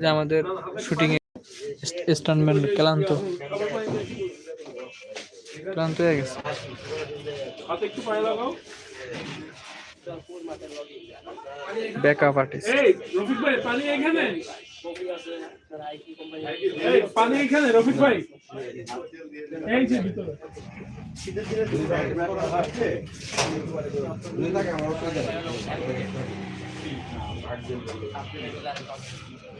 যে আমাদের শুটিং এ স্টান্টম্যান ক্লান্ত। ক্লান্ত হয়ে গেছে। ব্যাকআপ আর্টিস্ট রফিক ভাই, পানি এখানে? পানি এখানে, রফিক ভাই। এই যে ভিতরে। এই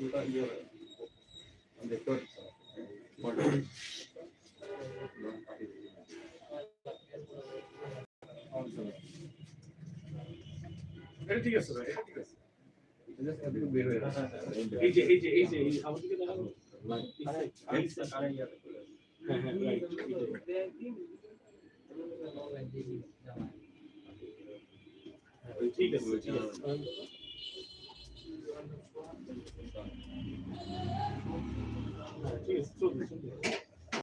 এখন তো মানে ভাই, এটা ঠিক আছে। ভাই ঠিক আছে এই যে এই যে এই যে, এই হ্যাঁ হ্যাঁ ঠিক আছে ঠিক আছে। ঠিক আছে চলুন, চলুন।